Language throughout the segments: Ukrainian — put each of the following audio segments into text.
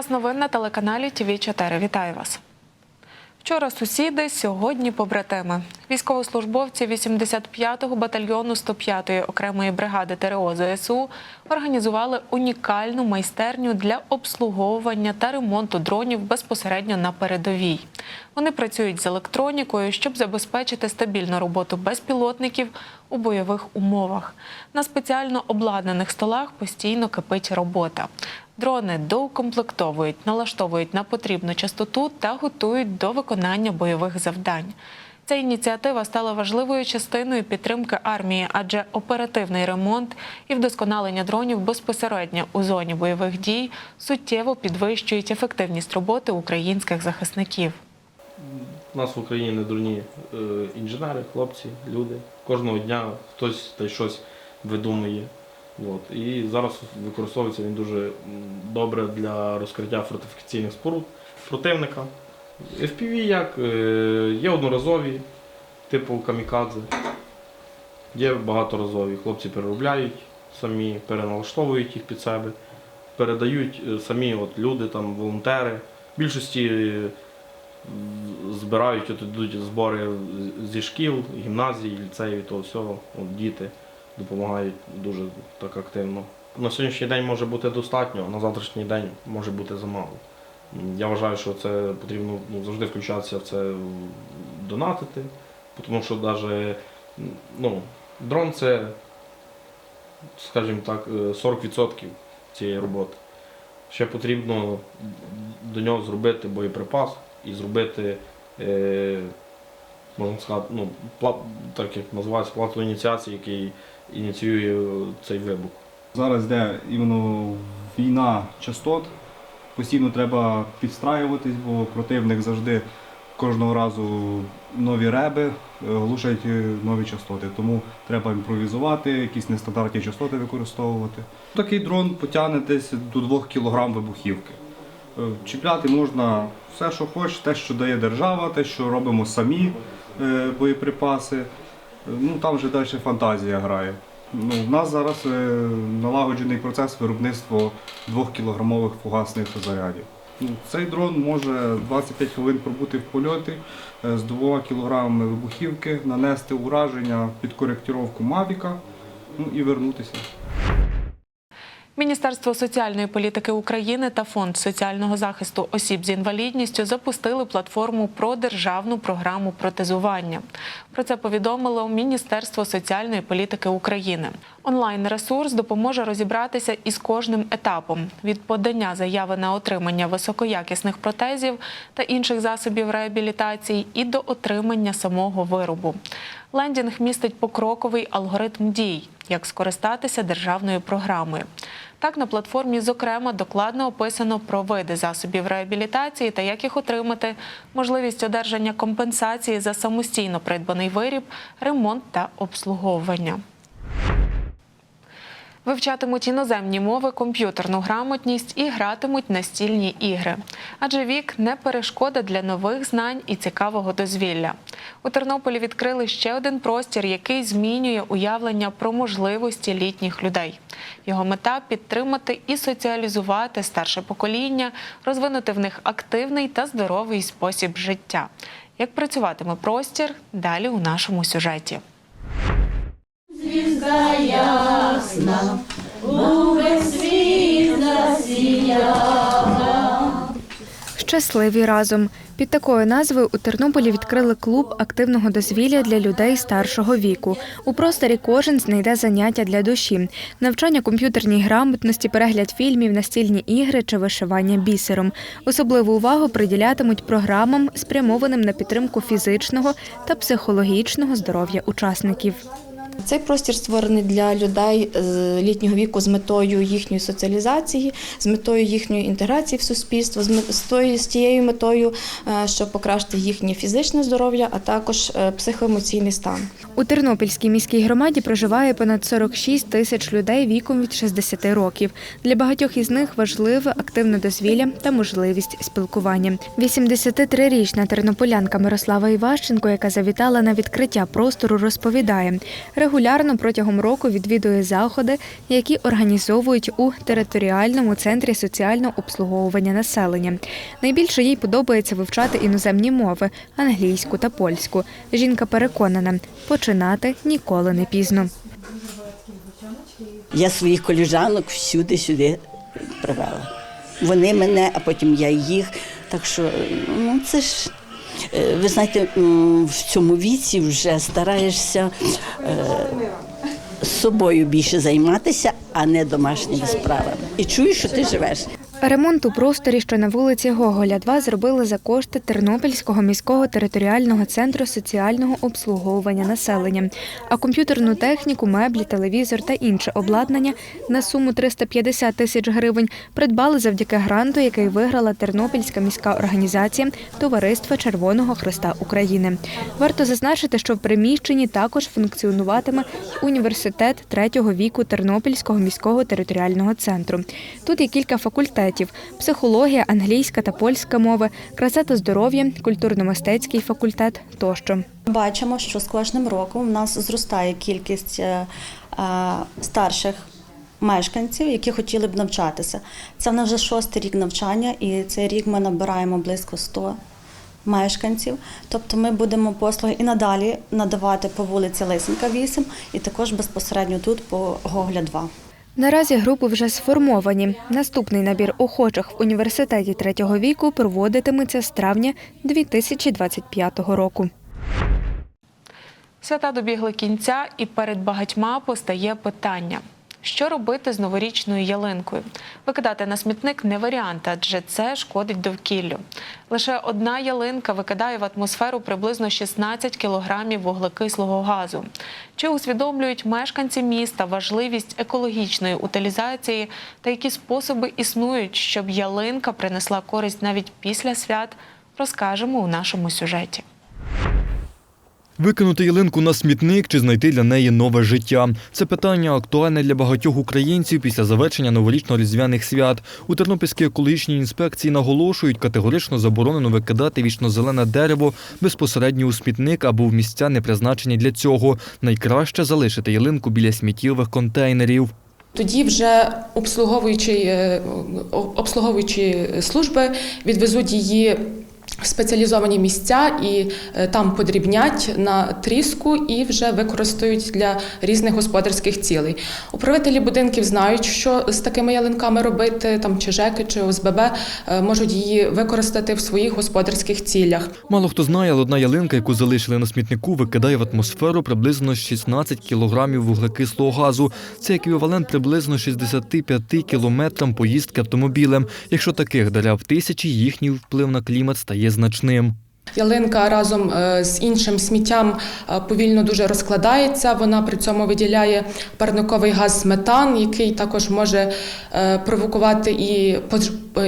Час новин на телеканалі ТВ 4 Вітаю вас. Вчора сусіди, сьогодні побратими. Військовослужбовці 85-го батальйону 105-ї окремої бригади ТРО ЗСУ організували унікальну майстерню для обслуговування та ремонту дронів безпосередньо на передовій. Вони працюють з електронікою, щоб забезпечити стабільну роботу безпілотників у бойових умовах. На спеціально обладнаних столах постійно кипить робота. Дрони доукомплектовують, налаштовують на потрібну частоту та готують до виконання бойових завдань. Ця ініціатива стала важливою частиною підтримки армії, адже оперативний ремонт і вдосконалення дронів безпосередньо у зоні бойових дій суттєво підвищують ефективність роботи українських захисників. У нас в Україні не дурні е, інженери, хлопці, люди. Кожного дня хтось та щось видумує. От. І зараз використовується він дуже добре для розкриття фортифікаційних споруд противника. FPV як е, є одноразові, типу камікадзе, є багаторазові. Хлопці переробляють самі, переналаштовують їх під себе, передають е, самі от люди, там, волонтери. В більшості е, збирають, от йдуть збори зі шкіл, гімназій, ліцеїв, того всього. От діти допомагають дуже так активно. На сьогоднішній день може бути достатньо, а на завтрашній день може бути замало. Я вважаю, що це потрібно ну, завжди включатися в це донатити, тому що навіть ну, дрон це, скажімо так, е, 40% цієї роботи. Ще потрібно до нього зробити боєприпас і зробити, е, можна сказати, ну, пла- так як називається, плату ініціації, який ініціює цей вибух. Зараз йде іменно війна частот. Постійно треба підстраюватись, бо противник завжди кожного разу нові реби е, глушать е, нові частоти. Тому треба імпровізувати, якісь нестандартні частоти використовувати. Такий дрон потягне десь до 2 кг вибухівки. Е, Чіпляти можна все, що хочеш, те, що дає держава, те, що робимо самі боєприпаси. Ну там вже далі фантазія грає. Ну, У нас зараз е, налагоджений процес виробництва 2-кілограмових фугасних зарядів. Ну, цей дрон може 25 хвилин пробути в польоті е, з 2 кілограмами вибухівки, нанести ураження під коректировку Мавіка ну, і вернутися. Міністерство соціальної політики України та Фонд соціального захисту осіб з інвалідністю запустили платформу про державну програму протезування. Про це повідомило Міністерство соціальної політики України. Онлайн-ресурс допоможе розібратися із кожним етапом від подання заяви на отримання високоякісних протезів та інших засобів реабілітації і до отримання самого виробу. Лендінг містить покроковий алгоритм дій, як скористатися державною програмою. Так, на платформі, зокрема, докладно описано про види засобів реабілітації та як їх отримати, можливість одержання компенсації за самостійно придбаний виріб, ремонт та обслуговування. Вивчатимуть іноземні мови, комп'ютерну грамотність і гратимуть настільні ігри. Адже вік не перешкода для нових знань і цікавого дозвілля. У Тернополі відкрили ще один простір, який змінює уявлення про можливості літніх людей. Його мета підтримати і соціалізувати старше покоління, розвинути в них активний та здоровий спосіб життя. Як працюватиме простір далі у нашому сюжеті. Звізда ясна, увесь світ засіяла. Щасливі разом під такою назвою у Тернополі відкрили клуб активного дозвілля для людей старшого віку. У просторі кожен знайде заняття для душі, навчання комп'ютерній грамотності, перегляд фільмів, настільні ігри чи вишивання бісером. Особливу увагу приділятимуть програмам, спрямованим на підтримку фізичного та психологічного здоров'я учасників. Цей простір створений для людей з літнього віку з метою їхньої соціалізації, з метою їхньої інтеграції в суспільство, з тією метою, е, щоб покращити їхнє фізичне здоров'я, а також е, психоемоційний стан. У Тернопільській міській громаді проживає понад 46 тисяч людей віком від 60 років. Для багатьох із них важливе активне дозвілля та можливість спілкування. 83-річна тернополянка Мирослава Іващенко, яка завітала на відкриття простору, розповідає, Регулярно протягом року відвідує заходи, які організовують у територіальному центрі соціального обслуговування населення. Найбільше їй подобається вивчати іноземні мови англійську та польську. Жінка переконана, починати ніколи не пізно. Я своїх коліжанок всюди сюди привела. Вони мене, а потім я їх. Так що, ну це ж, ви знаєте, в цьому віці вже стараєшся е, собою більше займатися, а не домашніми справами. І чуєш, що ти живеш. Ремонт у просторі, що на вулиці Гоголя, 2 зробили за кошти Тернопільського міського територіального центру соціального обслуговування населення. А комп'ютерну техніку, меблі, телевізор та інше обладнання на суму 350 тисяч гривень придбали завдяки гранту, який виграла Тернопільська міська організація Товариства Червоного Христа України. Варто зазначити, що в приміщенні також функціонуватиме університет третього віку Тернопільського міського територіального центру. Тут є кілька факультетів: психологія, англійська та польська мови, краса та здоров'я, культурно-мистецький факультет тощо. Бачимо, що з кожним роком в нас зростає кількість е, е, старших мешканців, які хотіли б навчатися. Це в нас вже шостий рік навчання, і цей рік ми набираємо близько 100 мешканців. Тобто ми будемо послуги і надалі надавати по вулиці Лисенка 8 і також безпосередньо тут по Гогля 2. Наразі групи вже сформовані. Наступний набір охочих в університеті третього віку проводитиметься з травня 2025 року. Свята добігли кінця, і перед багатьма постає питання: що робити з новорічною ялинкою? Викидати на смітник не варіант, адже це шкодить довкіллю. Лише одна ялинка викидає в атмосферу приблизно 16 кілограмів вуглекислого газу. Чи усвідомлюють мешканці міста важливість екологічної утилізації та які способи існують, щоб ялинка принесла користь навіть після свят? Розкажемо у нашому сюжеті. Викинути ялинку на смітник чи знайти для неї нове життя. Це питання актуальне для багатьох українців після завершення новорічно-різдвяних свят. У Тернопільській екологічній інспекції наголошують, категорично заборонено викидати вічно-зелене дерево безпосередньо у смітник або в місця, не призначені для цього. Найкраще залишити ялинку біля сміттєвих контейнерів. Тоді вже обслуговуючі, е, обслуговуючі служби відвезуть її спеціалізовані місця і е, там подрібнять на тріску і вже використають для різних господарських цілей. Управителі будинків знають, що з такими ялинками робити, там чи ЖЕКи, чи ОСББ е, можуть її використати в своїх господарських цілях. Мало хто знає, але одна ялинка, яку залишили на смітнику, викидає в атмосферу приблизно 16 кілограмів вуглекислого газу. Це еквівалент приблизно 65 кілометрам поїздки автомобілем. Якщо таких дерев тисячі, їхній вплив на клімат стає значним. Ялинка разом е, з іншим сміттям е, повільно дуже розкладається. Вона при цьому виділяє парниковий газ метан, який також може е, провокувати і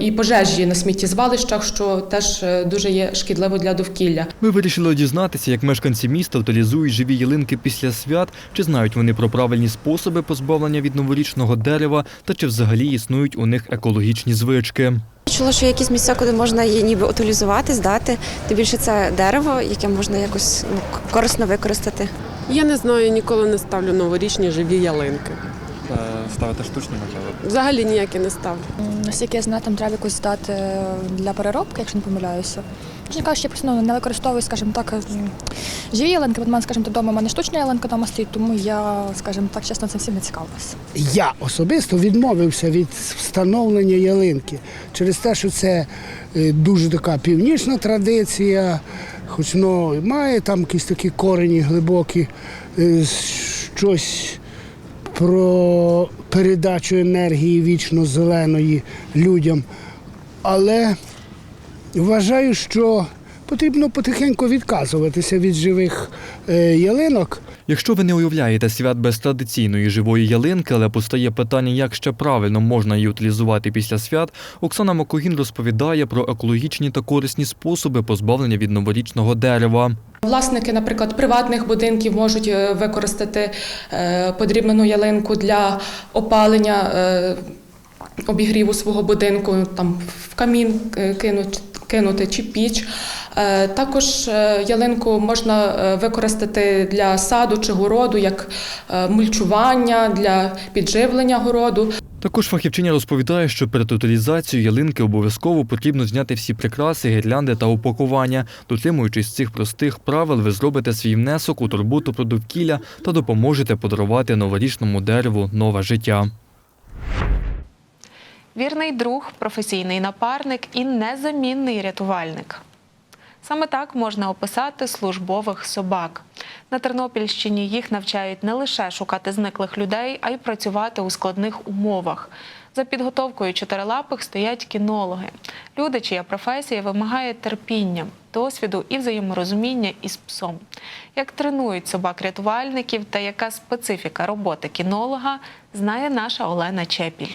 і пожежі на сміттєзвалищах, що теж е, дуже є шкідливо для довкілля. Ми вирішили дізнатися, як мешканці міста утилізують живі ялинки після свят, чи знають вони про правильні способи позбавлення від новорічного дерева, та чи взагалі існують у них екологічні звички. Чула, що є якісь місця, куди можна її ніби утилізувати, здати. Тим більше це дерево, яке можна якось ну, корисно використати. Я не знаю, ніколи не ставлю новорічні живі ялинки. Ставити штучні можливо. Взагалі ніякі не ставлю. Наскільки я знаю, там треба якось здати для переробки, якщо не помиляюся. Чесно кажучи, я просто ну, не використовую, скажімо так, м, живі ялинки, бо в мене, скажімо, вдома в мене штучна ялинка вдома стоїть, тому я, скажімо так, чесно, цим всім не цікавилася. Я особисто відмовився від встановлення ялинки через те, що це е, дуже така північна традиція, хоч ну, має там якісь такі корені глибокі, е, щось про передачу енергії вічно зеленої людям. Але вважаю, що потрібно потихеньку відказуватися від живих е, ялинок. Якщо ви не уявляєте свят без традиційної живої ялинки, але постає питання, як ще правильно можна її утилізувати після свят, Оксана Макогін розповідає про екологічні та корисні способи позбавлення від новорічного дерева. Власники, наприклад, приватних будинків можуть е, використати е, подрібнену ялинку для опалення е, обігріву свого будинку, там в камін кинуть. Кинути чи піч. Е, Також е, ялинку можна е, використати для саду чи городу як мульчування, для підживлення городу. Також фахівчиня розповідає, що перед утилізацією ялинки обов'язково потрібно зняти всі прикраси, гірлянди та упакування. Дотримуючись цих простих правил, ви зробите свій внесок у турботу про довкілля та допоможете подарувати новорічному дереву нове життя. Вірний друг, професійний напарник і незамінний рятувальник. Саме так можна описати службових собак. На Тернопільщині їх навчають не лише шукати зниклих людей, а й працювати у складних умовах. За підготовкою чотирилапих стоять кінологи. Люди, чия професія вимагає терпіння, досвіду і взаєморозуміння із псом. Як тренують собак-рятувальників та яка специфіка роботи кінолога, знає наша Олена Чепіль.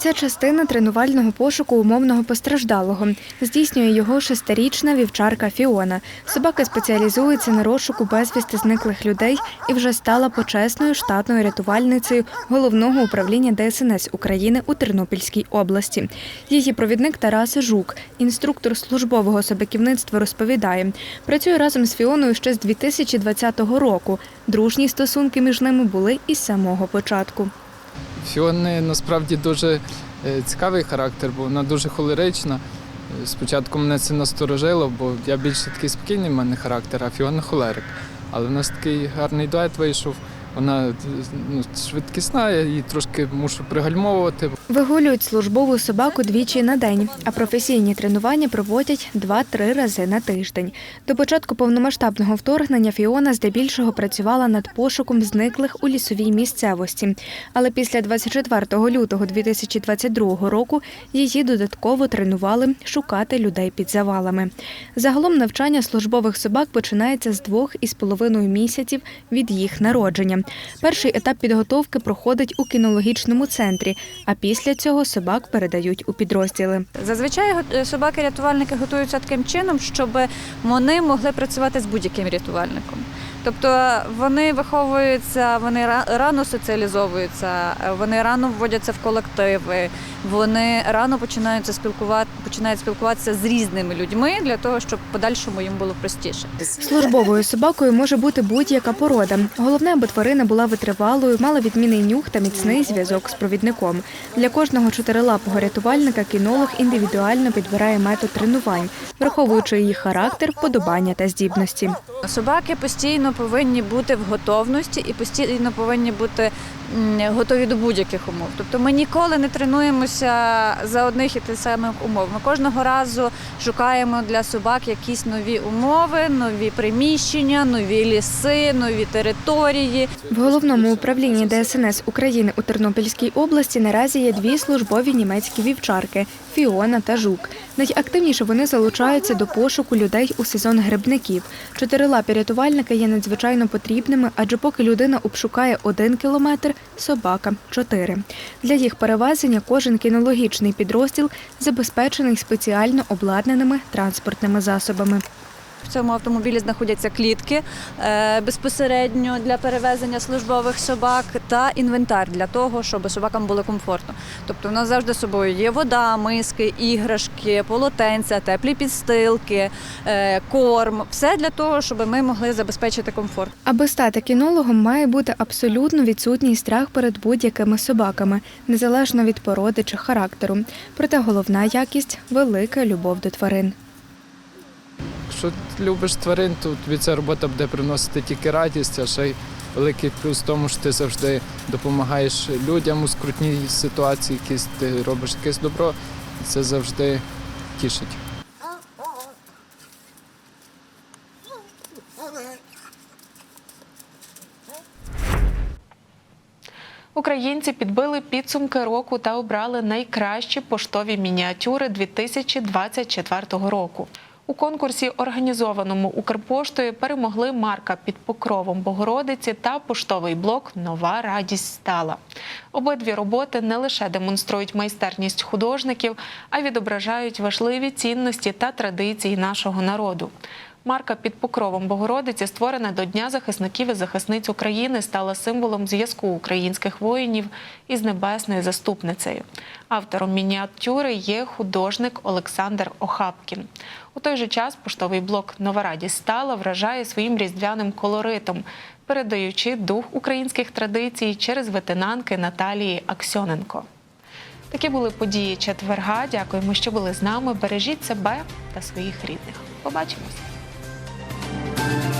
Це частина тренувального пошуку умовного постраждалого. Здійснює його шестирічна вівчарка Фіона. Собака спеціалізується на розшуку безвісти зниклих людей і вже стала почесною штатною рятувальницею головного управління ДСНС України у Тернопільській області. Її провідник Тарас Жук, інструктор службового собаківництва, розповідає, працює разом з Фіоною ще з 2020 року. Дружні стосунки між ними були із самого початку. Фіони насправді дуже е, цікавий характер, бо вона дуже холерична. Е, Спочатку мене це насторожило, бо я більше такий спокійний в мене характер, а Фіона холерик. Але в нас такий гарний дует вийшов. Вона е, ну, швидкісна, я її трошки мушу пригальмовувати. Вигулюють службову собаку двічі на день, а професійні тренування проводять 2-3 рази на тиждень. До початку повномасштабного вторгнення Фіона здебільшого працювала над пошуком зниклих у лісовій місцевості. Але після 24 лютого 2022 року її додатково тренували шукати людей під завалами. Загалом навчання службових собак починається з двох із половиною місяців від їх народження. Перший етап підготовки проходить у кінологічному центрі, а після цього собак передають у підрозділи. Зазвичай го- собаки-рятувальники готуються таким чином, щоб вони могли працювати з будь-яким рятувальником. Тобто вони виховуються, вони рано соціалізовуються, е, вони рано вводяться в колективи, вони рано починаються спілкувати, починають спілкуватися з різними людьми для того, щоб подальшому їм було простіше. Службовою собакою може бути будь-яка порода. Головне, аби тварина була витривалою, мала відмінний нюх та міцний зв'язок з провідником. Для кожного чотирилапого рятувальника кінолог індивідуально підбирає метод тренувань, враховуючи її характер, вподобання та здібності. Собаки постійно повинні бути в готовності і постійно повинні бути готові до будь-яких умов. Тобто ми ніколи не тренуємося за одних і тих самих умов. Ми кожного разу шукаємо для собак якісь нові умови, нові приміщення, нові ліси, нові території. В головному управлінні ДСНС України у Тернопільській області наразі є дві службові німецькі вівчарки Фіона та Жук. Найактивніше вони залучаються до пошуку людей у сезон грибників. Чотирилапі рятувальники є надзвичайно потрібними, адже поки людина обшукає один кілометр, собака чотири. Для їх перевезення кожен кінологічний підрозділ забезпечений спеціально обладнаними транспортними засобами. В цьому автомобілі знаходяться клітки е, безпосередньо для перевезення службових собак та інвентар для того, щоб собакам було комфортно. Тобто, в нас завжди з собою є вода, миски, іграшки, полотенця, теплі підстилки, е, корм. Все для того, щоб ми могли забезпечити комфорт. Аби стати кінологом, має бути абсолютно відсутній страх перед будь-якими собаками, незалежно від породи чи характеру. Проте головна якість велика любов до тварин. Якщо ти любиш тварин, то тобі ця робота буде приносити тільки радість, а ще й великий плюс в тому, що ти завжди допомагаєш людям у скрутній ситуації, якісь ти робиш якесь добро, і це завжди тішить. Українці підбили підсумки року та обрали найкращі поштові мініатюри 2024 року. У конкурсі, організованому Укрпоштою, перемогли марка під покровом Богородиці та поштовий блок Нова радість стала. Обидві роботи не лише демонструють майстерність художників, а відображають важливі цінності та традиції нашого народу. Марка під покровом Богородиці, створена до Дня захисників і захисниць України, стала символом зв'язку українських воїнів із небесною заступницею. Автором мініатюри є художник Олександр Охапкін. У той же час поштовий блок Нова радість стала вражає своїм різдвяним колоритом, передаючи дух українських традицій через ветенанки Наталії Аксьоненко. Такі були події четверга. Дякуємо, що були з нами. Бережіть себе та своїх рідних. Побачимось. Thank you.